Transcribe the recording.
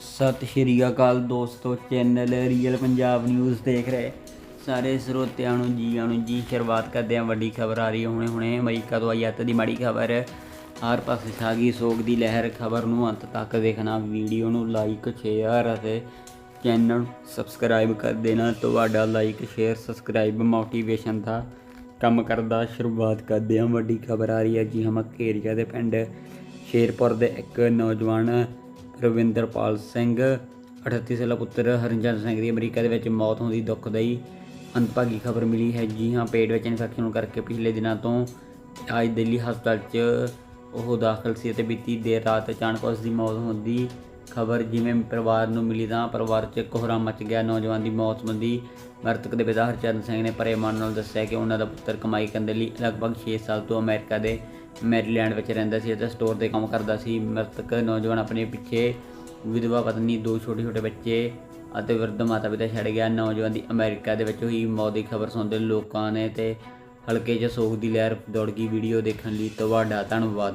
ਸਤਿ ਸ਼੍ਰੀ ਅਕਾਲ ਦੋਸਤੋ channel real Punjab news ਦੇਖ ਰਹੇ। ਸਾਰੇ ਸਰੋਤਿਆਂ ਨੂੰ, ਜੀਆਂ ਨੂੰ ਜੀ ਸ਼ੁਰੂਆਤ ਕਰਦੇ ਹਾਂ। ਵੱਡੀ ਖਬਰ ਆ ਰਹੀ ਹੈ ਹੁਣੇ ਹੁਣੇ ਅਮਰੀਕਾ ਤੋਂ ਆਈ ਅੱਤ ਦੀ ਮਾੜੀ ਖਬਰ। ਹਰ ਪਾਸੇ ਛਾ ਗਈ ਸੋਗ ਦੀ ਲਹਿਰ ਖਬਰ ਨੂੰ ਅੰਤ ਤੱਕ ਦੇਖਣਾ। ਵੀਡੀਓ ਨੂੰ ਲਾਈਕ ਸ਼ੇਅਰ ਅਤੇ ਚੈਨਲ ਸਬਸਕ੍ਰਾਈਬ ਕਰ ਦੇਣਾ। ਤੁਹਾਡਾ ਲਾਈਕ ਸ਼ੇਅਰ ਸਬਸਕ੍ਰਾਈਬ ਮੋਟੀਵੇਸ਼ਨ ਦਾ ਕੰਮ ਕਰਦਾ ਸ਼ੁਰੂਆਤ ਕਰਦੇ ਹਾਂ। ਵੱਡੀ ਖਬਰ ਆ ਰਹੀ ਹੈ ਜੀ ਹਮ ਏਰੀਆ ਦੇ ਪਿੰਡ ਸ਼ੇਰਪੁਰ ਦੇ ਇੱਕ ਨੌਜਵਾਨ ਰਵਿੰਦਰਪਾਲ ਸਿੰਘ 38 ਸਾਲਾ ਪੁੱਤਰ ਹਰਜਨ ਸਿੰਘ ਦੀ ਅਮਰੀਕਾ ਦੇ ਵਿੱਚ ਮੌਤ ਹੋਣ ਦੀ ਦੁਖਦਾਈ ਅੰਤਭਾਗੀ ਖਬਰ ਮਿਲੀ ਹੈ। ਜੀ ਹਾਂ, ਪੇਟ ਵਿੱਚ ਇਨਫੈਕਸ਼ਨ ਹੋਣ ਕਰਕੇ ਪਿਛਲੇ ਦਿਨਾਂ ਤੋਂ ਅੱਜ ਦਿੱਲੀ ਹਸਪਤਾਲ 'ਚ ਉਹ ਦਾਖਲ ਸੀ ਅਤੇ ਬੀਤੀ ਦੇਰ ਰਾਤ ਅਚਾਨਕ ਉਸ ਦੀ ਮੌਤ ਹੋਣ ਦੀ ਖਬਰ ਜਿਵੇਂ ਪਰਿਵਾਰ ਨੂੰ ਮਿਲੀ ਤਾਂ ਪਰਿਵਾਰ 'ਚ ਕੋਹਰਾ ਮਚ ਗਿਆ। ਨੌਜਵਾਨ ਦੀ ਮੌਤ ਸੰਬੰਧੀ ਮ੍ਰਿਤਕ ਦੇ ਪਿਤਾ ਹਰਚਰਨ ਸਿੰਘ ਨੇ ਪਰੇ ਮਨ ਨਾਲ ਦੱਸਿਆ ਕਿ ਉਹਨਾਂ ਦਾ ਪੁੱਤਰ ਕਮਾਈ ਕਰਨ ਦੇ ਲਈ ਲਗਭਗ 6 ਸਾਲ ਤੋਂ ਅਮਰੀਕਾ ਦੇ ਮੈਰੀਲੈਂਡ ਵਿੱਚ ਰਹਿੰਦਾ ਸੀ ਅਤੇ ਸਟੋਰ ਤੇ ਕੰਮ ਕਰਦਾ ਸੀ। ਮ੍ਰਿਤਕ ਨੌਜਵਾਨ ਆਪਣੇ ਪਿੱਛੇ ਵਿਧਵਾ ਪਤਨੀ, ਦੋ ਛੋਟੇ ਛੋਟੇ ਬੱਚੇ ਅਤੇ ਵਿਰਧ ਮਾਤਾ ਪਿਤਾ ਛੱਡ ਗਿਆ। ਨੌਜਵਾਨ ਦੀ ਅਮਰੀਕਾ ਦੇ ਵਿੱਚ ਹੋਈ ਮੌਤ ਦੀ ਖਬਰ ਸੁਣਦੇ ਲੋਕਾਂ ਨੇ ਤੇ ਹਲਕੇ 'ਚ ਸੋਗ ਦੀ ਲਹਿਰ ਦੌੜ ਗਈ। ਵੀਡੀਓ ਦੇਖਣ ਲਈ ਤੁਹਾਡਾ ਧੰਨਵਾਦ।